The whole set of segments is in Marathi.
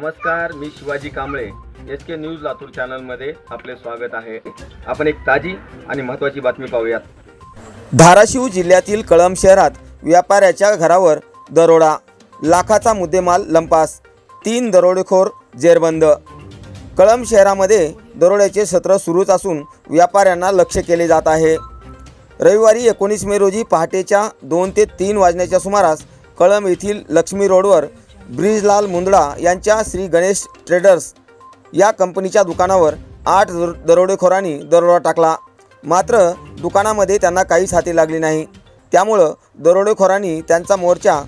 Shivaji Kamble. S K news Latur चॅनलमध्ये आपले स्वागत आहे. आपण एक ताजी आणि महत्त्वाची बातमी पाहूयात. धाराशिव जिल्ह्यातील कळंब शहरात व्यापाऱ्याच्या घरावर दरोडा लाखाचा मुद्देमाल लंपास तीन दरोडेखोर जेरबंद. कळंब शहरामध्ये दरोड्याचे सत्र सुरूच असून व्यापाऱ्यांना लक्ष केले जात आहे. रविवारी एकोणीस मे रोजी पहाटेच्या दोन ते तीन वाजण्याच्या सुमारास कळंब येथील लक्ष्मी रोडवर ब्रिजलाल मुंदडा यांच्या श्री गणेश ट्रेडर्स या कंपनीच्या दुकानावर आठ दरोडेखोरांनी दरोडा टाकला. मात्र दुकानामध्ये त्यांना काहीच हाती लागली नाही. त्यामुळं दरोडेखोरांनी त्यांचा मोर्चा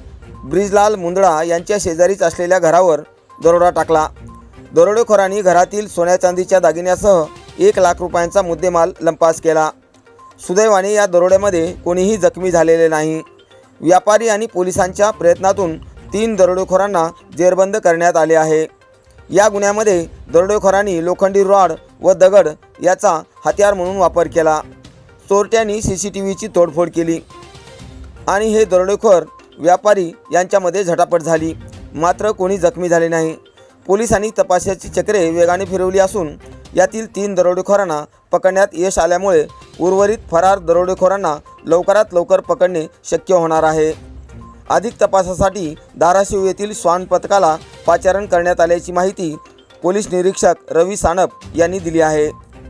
ब्रिजलाल मुंदडा यांच्या शेजारीच असलेल्या घरावर दरोडा टाकला. दरोडेखोरांनी घरातील सोन्या चांदीच्या दागिन्यासह एक लाख रुपयांचा मुद्देमाल लंपास केला. सुदैवाने या दरोड्यामध्ये कोणीही जखमी झालेले नाही. व्यापारी आणि पोलिसांच्या प्रयत्नातून तीन दरोडेखोरांना जेरबंद करण्यात आले आहे. या गुन्ह्यामध्ये दरोडेखोरांनी लोखंडी रॉड व दगड याचा हत्यार म्हणून वापर केला. चोरट्यांनी सी सी टी व्हीची तोडफोड केली. आणि हे दरोडेखोर व्यापारी यांच्यामध्ये झटापट झाली. मात्र कोणी जखमी झाले नाही. पोलिसांनी तपासाची चक्रे वेगाने फिरवली असून यातील तीन दरोडेखोरांना पकडण्यात यश आल्यामुळे उर्वरित फरार दरोडेखोरांना लवकरात लवकर पकडणे शक्य होणार आहे. अधिक तपासासाठी धाराशिव येथील श्वान पथकाला पाचारण करण्यात आल्याची माहिती पोलीस निरीक्षक रवी सानप यांनी दिली आहे.